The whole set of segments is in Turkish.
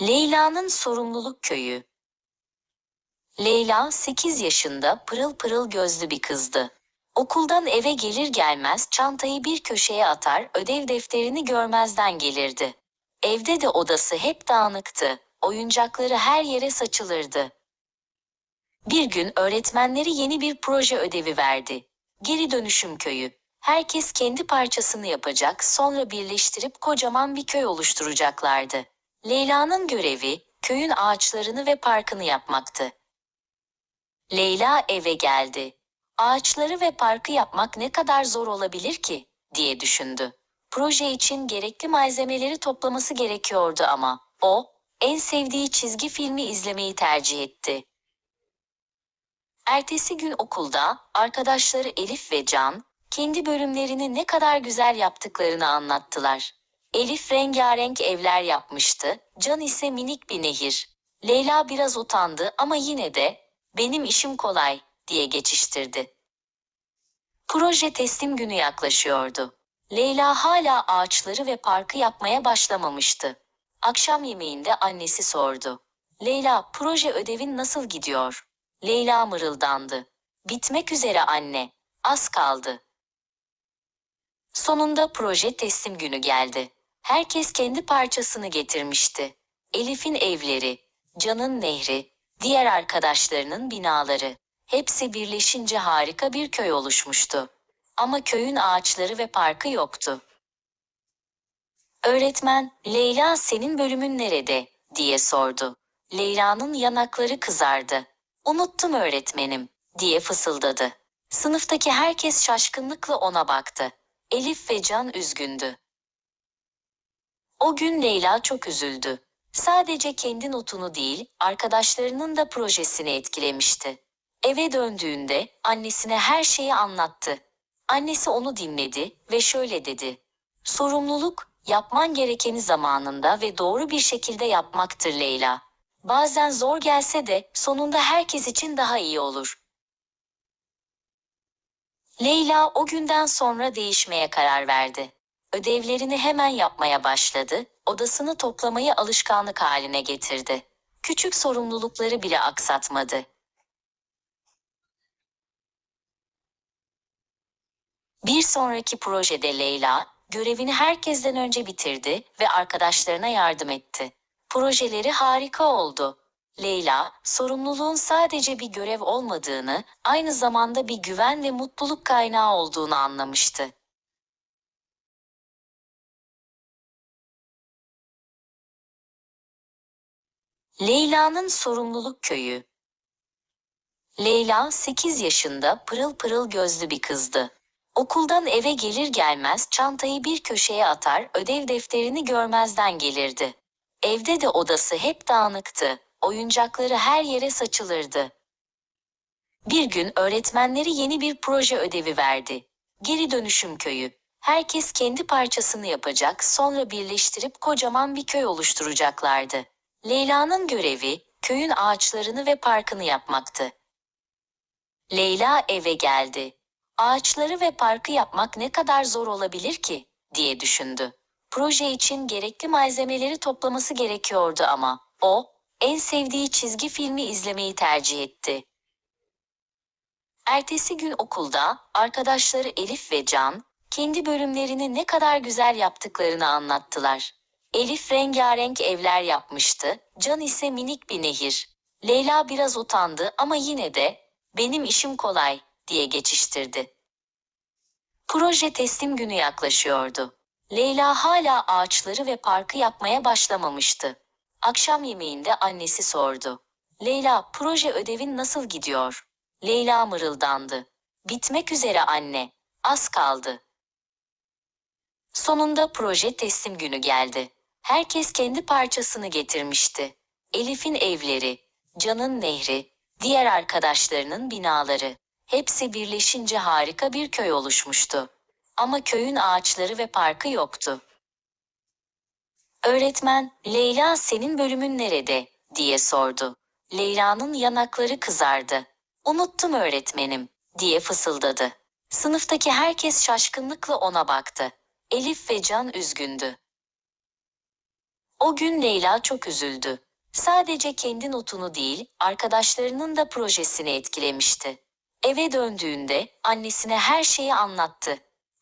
Leyla'nın sorumluluk köyü. Leyla 8 yaşında pırıl pırıl gözlü bir kızdı. Okuldan eve gelir gelmez çantayı bir köşeye atar, ödev defterini görmezden gelirdi. Evde de odası hep dağınıktı. Oyuncakları her yere saçılırdı. Bir gün öğretmenleri yeni bir proje ödevi verdi. Geri dönüşüm köyü. Herkes kendi parçasını yapacak, sonra birleştirip kocaman bir köy oluşturacaklardı. Leyla'nın görevi köyün ağaçlarını ve parkını yapmaktı. Leyla eve geldi. Ağaçları ve parkı yapmak ne kadar zor olabilir ki diye düşündü. Proje için gerekli malzemeleri toplaması gerekiyordu ama o en sevdiği çizgi filmi izlemeyi tercih etti. Ertesi gün okulda arkadaşları Elif ve Can kendi bölümlerini ne kadar güzel yaptıklarını anlattılar. Elif rengarenk evler yapmıştı, Can ise minik bir nehir. Leyla biraz utandı ama yine de benim işim kolay diye geçiştirdi. Proje teslim günü yaklaşıyordu. Leyla hala ağaçları ve parkı yapmaya başlamamıştı. Akşam yemeğinde annesi sordu. Leyla, proje ödevin nasıl gidiyor? Leyla mırıldandı. Bitmek üzere anne. Az kaldı. Sonunda proje teslim günü geldi. Herkes kendi parçasını getirmişti. Elif'in evleri, Can'ın nehri, diğer arkadaşlarının binaları. Hepsi birleşince harika bir köy oluşmuştu. Ama köyün ağaçları ve parkı yoktu. Öğretmen, Leyla senin bölümün nerede? diye sordu. Leyla'nın yanakları kızardı. Unuttum öğretmenim, diye fısıldadı. Sınıftaki herkes şaşkınlıkla ona baktı. Elif ve Can üzgündü. O gün Leyla çok üzüldü. Sadece kendi notunu değil, arkadaşlarının da projesini etkilemişti. Eve döndüğünde annesine her şeyi anlattı. Annesi onu dinledi ve şöyle dedi. Sorumluluk, yapman gerekeni zamanında ve doğru bir şekilde yapmaktır Leyla. Bazen zor gelse de sonunda herkes için daha iyi olur. Leyla o günden sonra değişmeye karar verdi. Ödevlerini hemen yapmaya başladı, odasını toplamayı alışkanlık haline getirdi. Küçük sorumlulukları bile aksatmadı. Bir sonraki projede Leyla, görevini herkesten önce bitirdi ve arkadaşlarına yardım etti. Projeleri harika oldu. Leyla, sorumluluğun sadece bir görev olmadığını, aynı zamanda bir güven ve mutluluk kaynağı olduğunu anlamıştı. Leyla'nın sorumluluk köyü. Leyla 8 yaşında pırıl pırıl gözlü bir kızdı. Okuldan eve gelir gelmez çantayı bir köşeye atar, ödev defterini görmezden gelirdi. Evde de odası hep dağınıktı. Oyuncakları her yere saçılırdı. Bir gün öğretmenleri yeni bir proje ödevi verdi. Geri dönüşüm köyü. Herkes kendi parçasını yapacak, sonra birleştirip kocaman bir köy oluşturacaklardı. Leyla'nın görevi köyün ağaçlarını ve parkını yapmaktı. Leyla eve geldi. Ağaçları ve parkı yapmak ne kadar zor olabilir ki diye düşündü. Proje için gerekli malzemeleri toplaması gerekiyordu ama o en sevdiği çizgi filmi izlemeyi tercih etti. Ertesi gün okulda arkadaşları Elif ve Can kendi bölümlerini ne kadar güzel yaptıklarını anlattılar. Elif rengarenk evler yapmıştı, Can ise minik bir nehir. Leyla biraz utandı ama yine de benim işim kolay diye geçiştirdi. Proje teslim günü yaklaşıyordu. Leyla hala ağaçları ve parkı yapmaya başlamamıştı. Akşam yemeğinde annesi sordu. Leyla, proje ödevin nasıl gidiyor? Leyla mırıldandı. Bitmek üzere anne. Az kaldı. Sonunda proje teslim günü geldi. Herkes kendi parçasını getirmişti. Elif'in evleri, Can'ın nehri, diğer arkadaşlarının binaları. Hepsi birleşince harika bir köy oluşmuştu. Ama köyün ağaçları ve parkı yoktu. Öğretmen, Leyla senin bölümün nerede? diye sordu. Leyla'nın yanakları kızardı. Unuttum öğretmenim, diye fısıldadı. Sınıftaki herkes şaşkınlıkla ona baktı. Elif ve Can üzgündü. O gün Leyla çok üzüldü. Sadece kendi notunu değil, arkadaşlarının da projesini etkilemişti. Eve döndüğünde annesine her şeyi anlattı.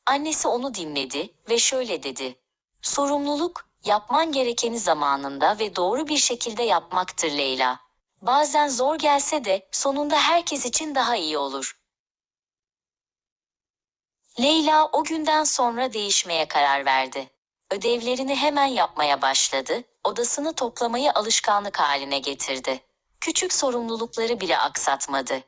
Annesi onu dinledi ve şöyle dedi. Sorumluluk, yapman gerekeni zamanında ve doğru bir şekilde yapmaktır Leyla. Bazen zor gelse de sonunda herkes için daha iyi olur. Leyla o günden sonra değişmeye karar verdi. Ödevlerini hemen yapmaya başladı, odasını toplamayı alışkanlık haline getirdi. Küçük sorumlulukları bile aksatmadı.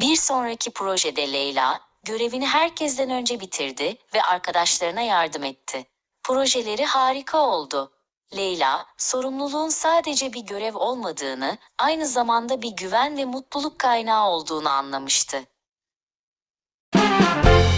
Bir sonraki projede Leyla, görevini herkesten önce bitirdi ve arkadaşlarına yardım etti. Projeleri harika oldu. Leyla, sorumluluğun sadece bir görev olmadığını, aynı zamanda bir güven ve mutluluk kaynağı olduğunu anlamıştı. Música